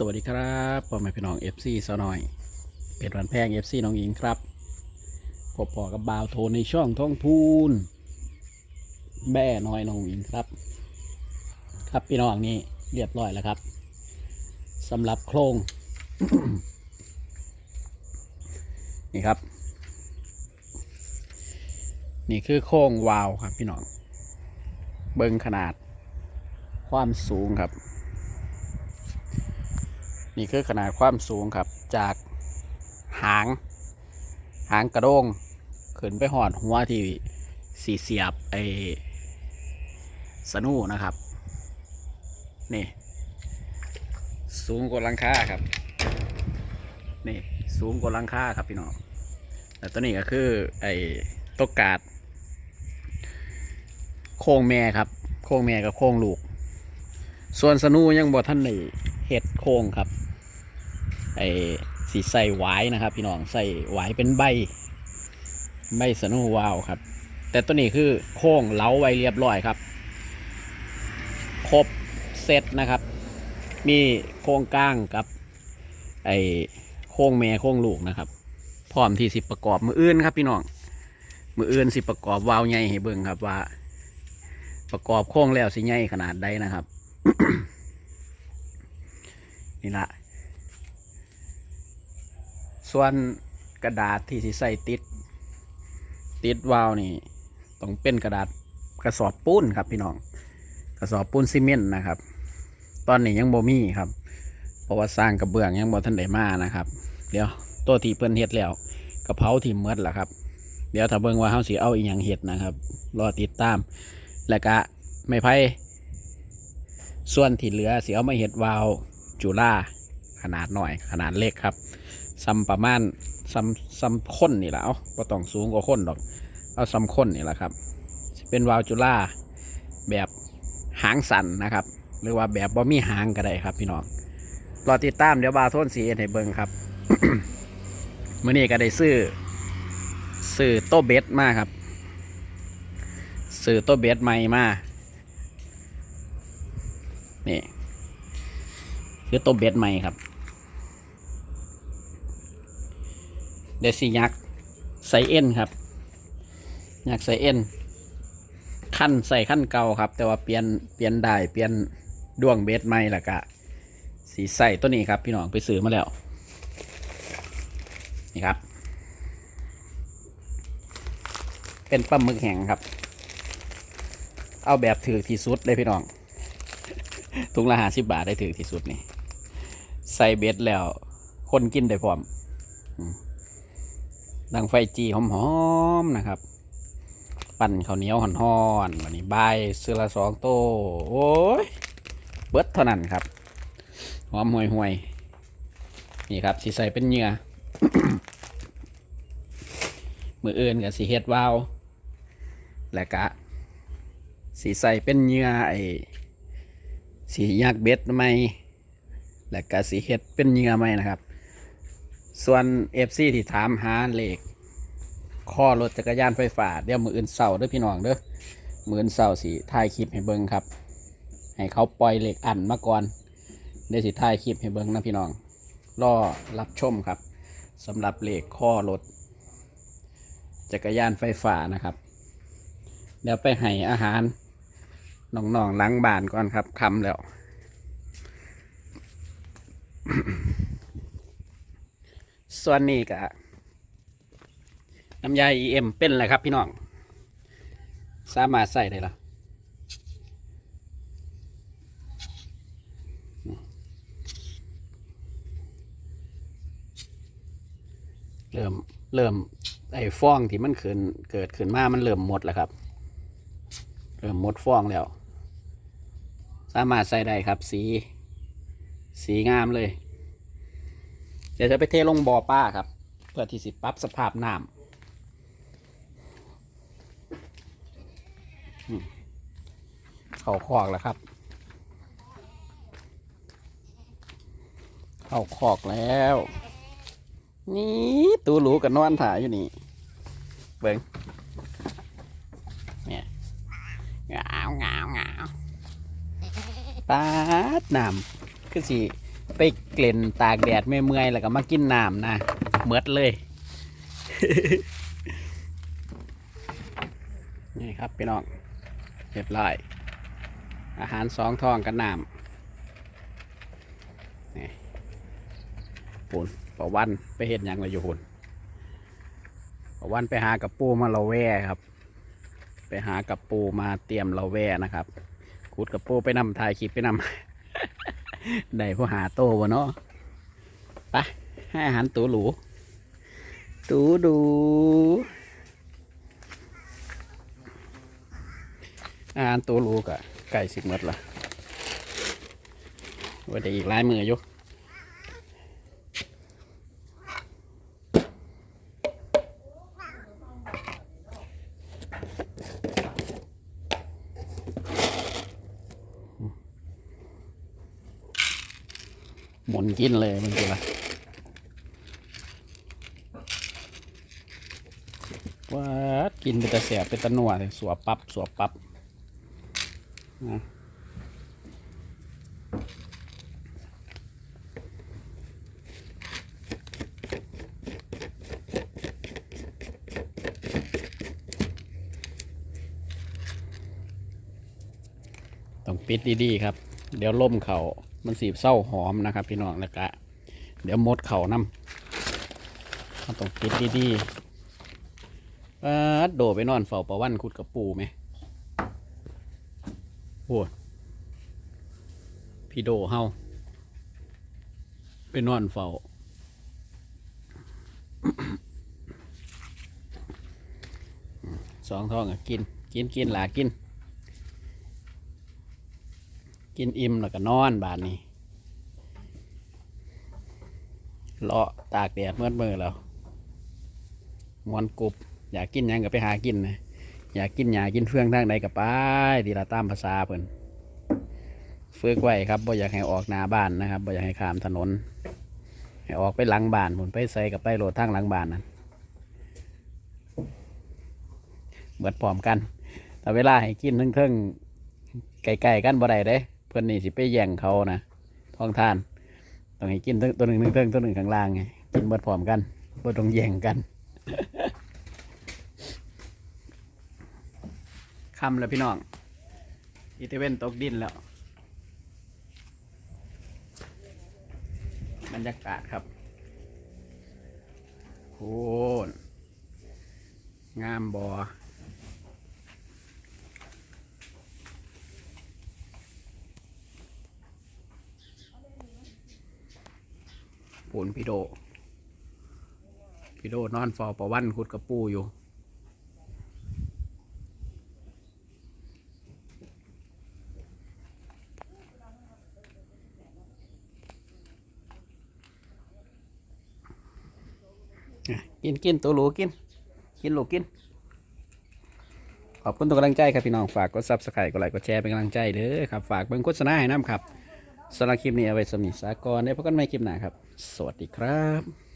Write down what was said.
สวัสดีครับพ่อแม่พี่น้อง FC ซะหน่อย เป็ดวันแพง FC น้องอิงครับพบพอกับบาวโทนในช่องท้องพูนแม่น้อยน้องอิงครับ ครับพี่น้องนี่เรียบร้อยแล้วครับสำหรับโครง นี่ครับ นี่คือโครงวาล์วครับพี่น้อง เบิ้งขนาดความสูงครับ นี่คือขนาดความสูงครับจากหาง หางกระโดงขึ้นไปหอดหัวที่สีเสียบไอสนูนะครับ นี่ สูงกว่าลังคาครับ นี่สูงกว่าลังคาครับพี่น้องแล้วตัวนี้ก็คือไอ้ตกกาด โค้งแม่ครับ โค้งแม่กับโค้งลูก ส่วนสนูยังบ่ท่านในเห็ดโค้งครับ ไอ้สีใส่หวายนะครับ พี่น้องใส่หวายเป็นใบใบสนูวาวครับ แต่ตัวนี้คือโค้งเล้าไว้เรียบร้อยครับ ครบเซตนะครับ มีโค้งก้างกับ ไอ้โค้งแม่โค้งลูกนะครับ พร้อมที่สิประกอบมืออื่นครับ พี่น้องมืออื่นสิประกอบวาวใหญ่ให้เบิ่งครับว่า ประกอบโค้งแล้วสิใหญ่ขนาดใดนะครับ นี่ละ ส่วนกระดาษที่สิใส่ติด ติดวาล์วนี่ต้องเป็นกระดาษกระสอบปูนครับพี่น้อง กระสอบปูนซีเมนต์นะครับ ตอนนี้ยังบ่มีครับ เพราะว่าสร้างกระเบื้องยังบ่ทันได้มานะครับ เดี๋ยวตัวที่เพิ่นเฮ็ดแล้วกระเพราที่เมดล่ะครับ เดี๋ยวถ้าเบิ่งว่าเฮาสิเอาอีหยังเฮ็ดนะครับ รอติดตาม แล้วก็ไม่ไผ่ส่วนที่เหลือสิเอามาเฮ็ดวาล์วจุฬาขนาดหน่อยขนาดเล็กครับ ซ้ำประมาณซ้ำซ้ำค้นนี่แหละเอาก็ต้องสูงกว่าค้นดอก เอาซ้ำค้นนี่แหละครับ เป็นวาลจุล่าแบบหางสันนะครับ หรือว่าแบบบ่มีหางก็ได้ครับ พี่น้องรอติดตามเดี๋ยวบาวโทนสีให้เบิ่งครับเมื่อนี้ก็ได้ซื้อซื้อโต๊ะเบสมาครับซื้อโต๊ะเบสใหม่มานี่คือโต๊ะเบสใหม่ครับ เดซี่ยักษ์ใส่เอ็นครับยักษ์ใส่เอ็นขั้นใส่ขั้นเก่าครับ แต่ว่าเปลี่ยนเปลี่ยนได้เปลี่ยนดวงเบสใหม่ละกะสีใส่ตัวนี้ครับ พี่น้องไปซื้อมาแล้ว นี่ครับ เป็นปลาหมึกแห้งครับ เอาแบบถือที่สุดเลยพี่น้องถุงละห้าสิบบาทได้ถือที่สุดนี่ ใส่เบสแล้ว คนกินได้พร้อม ดังไฟจีหอมๆนะครับ ปั่นข้าวเหนียวห่อนๆวันนี้บายเสือละสองโตโอ้ยเบิดเท่านั้นครับหอมห่วยห่วยๆนี่ครับสีใส่เป็นเหงื่อมืออื่นกับสีเฮ็ดวาว และกะสีใส่เป็นเหงื่อไอสียักเบ็ดไหมและกะสีเฮ็ดเป็นเหงื่อไหมนะครับ ส่วนเอฟซีที่ถามหาเลขข้อรถจักรยานไฟฟ้าเดี๋ยวมืออื่นเสาร์เด้อพี่น้องเด้อมืออื่นเสาร์สิถ่ายคลิปให้เบิ่งครับ ให้เขาปล่อยเหลขอันมาก่อนเดี๋ยวสิถ่ายคลิปให้เบิ่งนะพี่น้องรอรับชมครับสำหรับเหลขข้อรถจักรยานไฟฟ้านะครับ เดี๋ยวไปให้อาหารน้องๆล้างบานก่อนครับคำแล้ว ส่วนนี้ก็น้ำยา EM เป็นอะไรครับพี่น้อง สามารถใส่ได้ละเริ่มเริ่มไอ้ฟองที่มันขึ้นเกิดขึ้นมา มันเริ่มหมดแล้วครับ เริ่มหมดฟองแล้ว สามารถใส่ได้ครับ สี สีงามเลย เดี๋ยวจะไปเทลงบ่อป้าครับ เพื่อที่สิปรับสภาพน้ำเข้าคอกแล้วครับ เข้าคอกแล้ว นี่ตูหลูกับนอนถ่ายอยู่นี่ เบิ้งเนี่ยงาวงาวงาวปาดน้ำคือสี ไปเกล่นตากแดดเมื่อยๆแล้วก็มากินน้ำนะเมดเลย นี่ครับพี่น้องเรียบร้อย อาหารสองทองกับน้ำนี่ปุ่นประวันไปเห็นยังไงอยู่หุ่นประวันไปหากับปูมาเราแว่ครับ ไปหากับปูมาเตรียมเราแว่นะครับขุดกับปูไปนำถ่ายคลิปไปนำ ได้ผู้หาโตวะเนาะไปให้อาหารตูหลู ตูดูอาหารตูหลูกะไก่สิบหมดละว่าได้อีกหลายมืออยู่ หมุนกินเลยมันคืออะไรว้าดกินเป็นตะเสียเป็นตะนวเลยสัวปับสัวปับนะต้องปิดดีๆครับ เดี๋ยวล่มเข่า มันสีเศร้าหอมนะครับ พี่น้องแล้วก็เดี๋ยวมดเขาน้ำเราต้องปิดดีๆเออโดไปนอนเฝ้าประวันขุดกระปูไหมโอ้พี่โดเฮาไปนอนเฝ้าสองท้องอะกิน กินกินหลากิน กินอิ่มแล้วก็นอนบานนี้เลาะตากแดดเมื่อเมื่อแล้วมวนกรุบอยากกินยังก็ไปหากินนะอยากกินหยากินเฟืองทางใดก็ไปดีละตามภาษาเพิ่นฝึกไว้ครับบ่อยากให้ออกหน้าบ้านนะครับบ่อยากให้ข้ามถนน ให้ออกไปหลังบ้านผมไปใส่กับไปโหลดทางหลังบ้านนั้นเบิดพร้อมกัน แต่เวลาให้กินเทิงๆไก่ๆกันบ่ได้เด้ เพื่อนนี่สิไปแย่งเขานะท้องทานต้องให้กินตัวตัวหนึ่งเทิงตัวหนึ่งข้างล่างไงกินเบิดพร้อมกันบ่ต้องแย่งกันคำแล้วพี่น้องอีเตเวนตกดินแล้วบรรยากาศครับโหงามบ่อ ปูนพี่โด พี่โดนอนฟอประวันคุดกระปูอยู่ กินกินตัวหลูกิน กินหลูกิน ขอบคุณทุกกำลังใจครับพี่น้อง ฝากกดซับสไครต์กดไลค์กดแชร์เป็นกำลังใจเด้อครับ ฝากเบิ่งโฆษณาให้น้ำครับ สำหรับคลิปนี้เอาไว้สำนิสากรได้พบกันใหม่คลิปหน้าครับ สวัสดีครับ